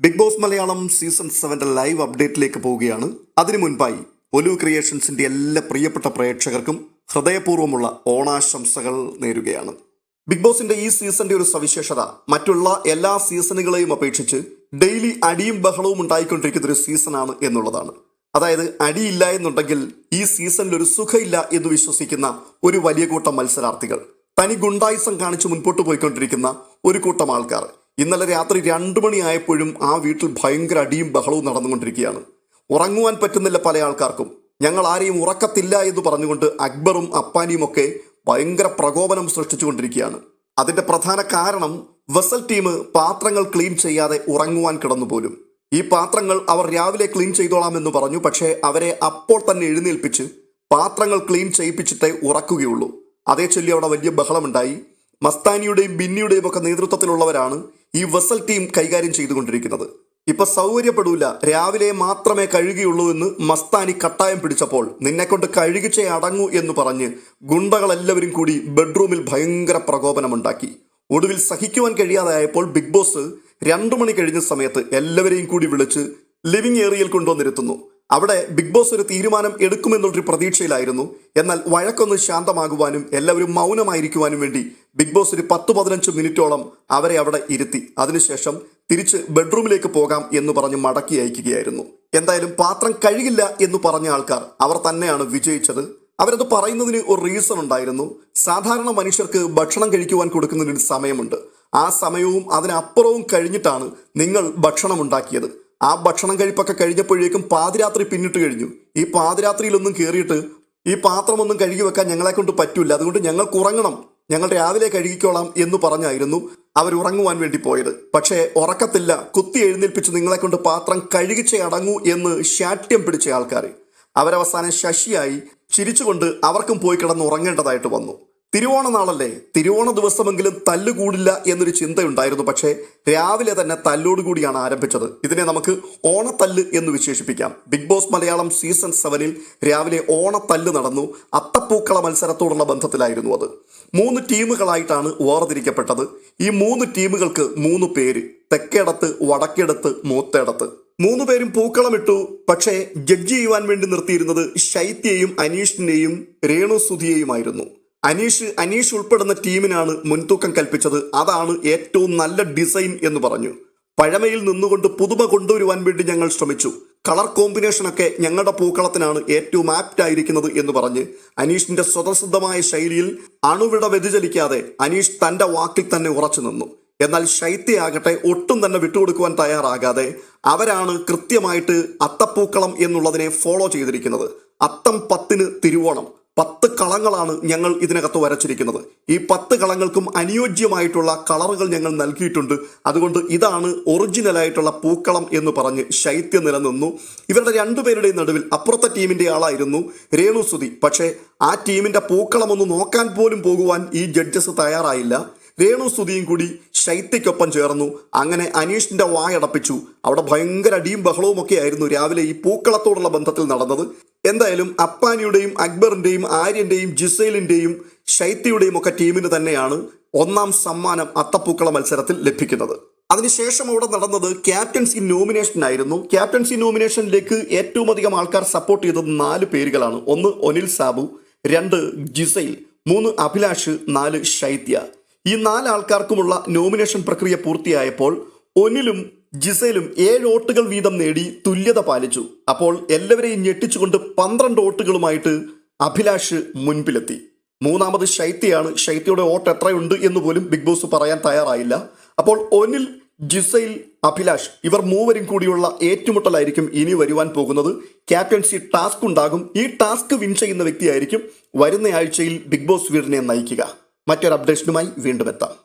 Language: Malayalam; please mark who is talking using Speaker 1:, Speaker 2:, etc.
Speaker 1: ബിഗ് ബോസ് മലയാളം സീസൺ സെവന്റെ ലൈവ് അപ്ഡേറ്റിലേക്ക് പോവുകയാണ്. അതിനു മുൻപായി ഒലു ക്രിയേഷൻസിന്റെ എല്ലാ പ്രിയപ്പെട്ട പ്രേക്ഷകർക്കും ഹൃദയപൂർവമുള്ള ഓണാശംസകൾ നേരുകയാണ്. ബിഗ് ബോസിന്റെ ഈ സീസണിന്റെ ഒരു സവിശേഷത മറ്റുള്ള എല്ലാ സീസണുകളെയും അപേക്ഷിച്ച് ഡെയിലി അടിയും ബഹളവും ഉണ്ടായിക്കൊണ്ടിരിക്കുന്ന ഒരു സീസണാണ് എന്നുള്ളതാണ്. അതായത് അടിയില്ല എന്നുണ്ടെങ്കിൽ ഈ സീസണിൽ ഒരു സുഖമില്ല എന്ന് വിശ്വസിക്കുന്ന ഒരു വലിയ കൂട്ടം മത്സരാർത്ഥികൾ തനി ഗുണ്ടായുസം കാണിച്ച് മുൻപോട്ട് പോയിക്കൊണ്ടിരിക്കുന്ന ഒരു കൂട്ടം ആൾക്കാർ ഇന്നലെ രാത്രി രണ്ടു മണിയായപ്പോഴും ആ വീട്ടിൽ ഭയങ്കര അടിയും ബഹളവും നടന്നുകൊണ്ടിരിക്കുകയാണ്. ഉറങ്ങുവാൻ പറ്റുന്നില്ല പല ആൾക്കാർക്കും. ഞങ്ങൾ ആരെയും ഉറക്കത്തില്ല എന്ന് പറഞ്ഞുകൊണ്ട് അക്ബറും അപ്പാനിയും ഒക്കെ ഭയങ്കര പ്രകോപനം സൃഷ്ടിച്ചുകൊണ്ടിരിക്കുകയാണ്. അതിന്റെ പ്രധാന കാരണം വെസൽ ടീം പാത്രങ്ങൾ ക്ലീൻ ചെയ്യാതെ ഉറങ്ങുവാൻ കിടന്നു പോലും ഈ പാത്രങ്ങൾ അവർ രാവിലെ ക്ലീൻ ചെയ്തോളാം എന്ന് പറഞ്ഞു. പക്ഷേ അവരെ അപ്പോൾ തന്നെ എഴുന്നേൽപ്പിച്ച് പാത്രങ്ങൾ ക്ലീൻ ചെയ്യിപ്പിച്ചിട്ടേ ഉറക്കുകയുള്ളൂ. അതേ ചൊല്ലി അവിടെ വലിയ ബഹളമുണ്ടായി. മസ്താനിയുടെയും ബിന്നിയുടെയും ഒക്കെ നേതൃത്വത്തിലുള്ളവരാണ് ഈ വെസൽ ടീം കൈകാര്യം ചെയ്തുകൊണ്ടിരിക്കുന്നത്. ഇപ്പൊ സൗകര്യപ്പെടൂല. രാവിലെ മാത്രമേ കഴുകിയുള്ളൂ എന്ന് മസ്താനി കട്ടായം പിടിച്ചപ്പോൾ നിന്നെക്കൊണ്ട് കഴുകിച്ചേ അടങ്ങൂ എന്ന് പറഞ്ഞ് ഗുണ്ടകളെല്ലാവരും കൂടി ബെഡ്റൂമിൽ ഭയങ്കര പ്രകോപനമുണ്ടാക്കി. ഒടുവിൽ സഹിക്കുവാൻ കഴിയാതായപ്പോൾ ബിഗ് ബോസ് രണ്ടു മണി കഴിഞ്ഞ സമയത്ത് എല്ലാവരെയും കൂടി വിളിച്ച് ലിവിംഗ് ഏരിയയിൽ കൊണ്ടുവന്നിരുത്തുന്നു. അവിടെ ബിഗ് ബോസ് ഒരു തീരുമാനം എടുക്കുമെന്നുള്ളൊരു പ്രതീക്ഷയിലായിരുന്നു. എന്നാൽ വഴക്കൊന്ന് ശാന്തമാകുവാനും എല്ലാവരും മൗനമായിരിക്കുവാനും വേണ്ടി ബിഗ് ബോസ് ഒരു പത്ത് പതിനഞ്ച് മിനിറ്റോളം അവരെ അവിടെ ഇരുത്തി. അതിനുശേഷം തിരിച്ച് ബെഡ്റൂമിലേക്ക് പോകാം എന്ന് പറഞ്ഞ് മടക്കി അയക്കുകയായിരുന്നു. എന്തായാലും പാത്രം കഴിയില്ല എന്ന് പറഞ്ഞ ആൾക്കാർ അവർ തന്നെയാണ് വിജയിച്ചത്. അവരത് പറയുന്നതിന് ഒരു റീസൺ ഉണ്ടായിരുന്നു. സാധാരണ മനുഷ്യർക്ക് ഭക്ഷണം കഴിക്കുവാൻ കൊടുക്കുന്നതിന് സമയമുണ്ട്. ആ സമയവും അതിനപ്പുറവും കഴിഞ്ഞിട്ടാണ് നിങ്ങൾ ഭക്ഷണം ഉണ്ടാക്കിയത്. ആ ഭക്ഷണം കഴിപ്പൊക്കെ കഴിഞ്ഞപ്പോഴേക്കും പാതിരാത്രി പിന്നിട്ട് കഴിഞ്ഞു. ഈ പാതിരാത്രിയിലൊന്നും കയറിയിട്ട് ഈ പാത്രമൊന്നും കഴുകി വെക്കാൻ ഞങ്ങളെ കൊണ്ട് പറ്റൂല. അതുകൊണ്ട് ഞങ്ങൾക്ക് ഉറങ്ങണം. ഞങ്ങൾ രാവിലെ കഴുകിക്കോളാം എന്ന് പറഞ്ഞായിരുന്നു അവർ ഉറങ്ങുവാൻ വേണ്ടി പോയത്. പക്ഷേ ഉറക്കത്തില്ല. കുത്തി എഴുന്നേൽപ്പിച്ച് നിങ്ങളെ കൊണ്ട് പാത്രം കഴുകിച്ചേ അടങ്ങൂ എന്ന് ശാഠ്യം പിടിച്ച ആൾക്കാർ അവരവസാനം ശശിയായി ചിരിച്ചുകൊണ്ട് അവർക്കും പോയി കിടന്ന് ഉറങ്ങേണ്ടതായിട്ട് വന്നു. തിരുവോണ നാളല്ലേ? തിരുവോണ ദിവസമെങ്കിലും തല്ലുകൂടില്ല എന്നൊരു ചിന്തയുണ്ടായിരുന്നു. പക്ഷേ രാവിലെ തന്നെ തല്ലോടുകൂടിയാണ് ആരംഭിച്ചത്. ഇതിനെ നമുക്ക് ഓണത്തല്ല് എന്ന് വിശേഷിപ്പിക്കാം. ബിഗ് ബോസ് മലയാളം സീസൺ സെവനിൽ രാവിലെ ഓണത്തല്ല് നടന്നു. അത്തപ്പൂക്കള മത്സരത്തോടുള്ള ബന്ധത്തിലായിരുന്നു അത്. മൂന്ന് ടീമുകളായിട്ടാണ് വേർതിരിക്കപ്പെട്ടത്. ഈ മൂന്ന് ടീമുകൾക്ക് മൂന്ന് പേര്. തെക്കേടത്ത് വടക്കേടത്ത് മൂത്തേടത്ത്. മൂന്ന് പേരും പൂക്കളമിട്ടു. പക്ഷേ ജഡ്ജ് ചെയ്യുവാൻ വേണ്ടി നിർത്തിയിരുന്നത് ശൈത്യയും അനീഷിനെയും രേണു സുധിയെയുമായിരുന്നു. അനീഷ് അനീഷ് ഉൾപ്പെടുന്ന ടീമിനാണ് മുൻതൂക്കം കൽപ്പിച്ചത്. അതാണ് ഏറ്റവും നല്ല ഡിസൈൻ എന്ന് പറഞ്ഞു. പഴമയിൽ നിന്നുകൊണ്ട് പുതുമ കൊണ്ടുവരുവാൻ വേണ്ടി ഞങ്ങൾ ശ്രമിച്ചു. കളർ കോമ്പിനേഷനൊക്കെ ഞങ്ങളുടെ പൂക്കളത്തിനാണ് ഏറ്റവും ആപ്റ്റ് ആയിരിക്കുന്നത് എന്ന് പറഞ്ഞ് അനീഷിന്റെ സ്വതസിദ്ധമായ ശൈലിയിൽ അണുവിട വ്യതിചലിക്കാതെ അനീഷ് തന്റെ വാക്കിൽ തന്നെ ഉറച്ചു നിന്നു. എന്നാൽ ശൈത്യയാകട്ടെ ഒട്ടും തന്നെ വിട്ടുകൊടുക്കുവാൻ തയ്യാറാകാതെ അവരാണ് കൃത്യമായിട്ട് അത്തപ്പൂക്കളം എന്നുള്ളതിനെ ഫോളോ ചെയ്തിരിക്കുന്നത്. അത്തം പത്തിന് തിരുവോണം. പത്ത് കളങ്ങളാണ് ഞങ്ങൾ ഇതിനകത്ത് വരച്ചിരിക്കുന്നത്. ഈ പത്ത് കളങ്ങൾക്കും അനുയോജ്യമായിട്ടുള്ള കളറുകൾ ഞങ്ങൾ നൽകിയിട്ടുണ്ട്. അതുകൊണ്ട് ഇതാണ് ഒറിജിനലായിട്ടുള്ള പൂക്കളം എന്ന് പറഞ്ഞ് ശൈത്യം നിലനിന്നു. ഇവരുടെ രണ്ടുപേരുടെയും നടുവിൽ അപ്പുറത്തെ ടീമിന്റെ ആളായിരുന്നു രേണു രേണുസുതി പക്ഷേ ആ ടീമിന്റെ പൂക്കളം ഒന്ന് നോക്കാൻ പോലും പോകുവാൻ ഈ ജഡ്ജസ് തയ്യാറായില്ല. രേണു സ്തുതിയും കൂടി ശൈത്യക്കൊപ്പം ചേർന്നു. അങ്ങനെ അനീഷിന്റെ വായടപ്പിച്ചു. അവിടെ ഭയങ്കര അടിയും ബഹളവും ഒക്കെ ആയിരുന്നു രാവിലെ ഈ പൂക്കളത്തോടുള്ള ബന്ധത്തിൽ നടന്നത്. എന്തായാലും അപ്പാനിയുടെയും അക്ബറിന്റെയും ആര്യന്റെയും ജിസൈലിന്റെയും ശൈത്യയുടെയും ഒക്കെ ടീമിന് തന്നെയാണ് ഒന്നാം സമ്മാനം അത്തപ്പൂക്കള മത്സരത്തിൽ ലഭിക്കുന്നത്. അതിനുശേഷം അവിടെ നടന്നത് ക്യാപ്റ്റൻസി നോമിനേഷൻ ആയിരുന്നു. ക്യാപ്റ്റൻസി നോമിനേഷനിലേക്ക് ഏറ്റവും അധികം ആൾക്കാർ സപ്പോർട്ട് ചെയ്തത് നാല് പേരുകളാണ്. ഒന്ന് ഒനിൽ സാബു രണ്ട് ജിസൈൽ മൂന്ന് അഭിലാഷ് നാല് ശൈത്യ. ഈ നാല് ആൾക്കാർക്കുമുള്ള നോമിനേഷൻ പ്രക്രിയ പൂർത്തിയായപ്പോൾ ഒനിലും ജിസയിലും ഏഴ് വോട്ടുകൾ വീതം നേടി തുല്യത പാലിച്ചു. അപ്പോൾ എല്ലാവരെയും ഞെട്ടിച്ചുകൊണ്ട് പന്ത്രണ്ട് വോട്ടുകളുമായിട്ട് അഭിലാഷ് മുൻപിലെത്തി. മൂന്നാമത് ശൈത്യയാണ്. ശൈത്യയുടെ വോട്ട് എത്രയുണ്ട് എന്ന് പോലും ബിഗ് ബോസ് പറയാൻ തയ്യാറായില്ല. അപ്പോൾ ഒന്നിൽ ജിസൈൽ അഭിലാഷ് ഇവർ മൂവരും കൂടിയുള്ള ഏറ്റുമുട്ടലായിരിക്കും ഇനി വരുവാൻ പോകുന്നത്. ക്യാപ്റ്റൻസി ടാസ്ക് ഉണ്ടാകും. ഈ ടാസ്ക് വിൻ ചെയ്യുന്ന വ്യക്തിയായിരിക്കും വരുന്ന ആഴ്ചയിൽ ബിഗ് ബോസ് വീടിനെ നയിക്കുക. മറ്റൊരു അപ്ഡേഷനുമായി വീണ്ടും എത്താം.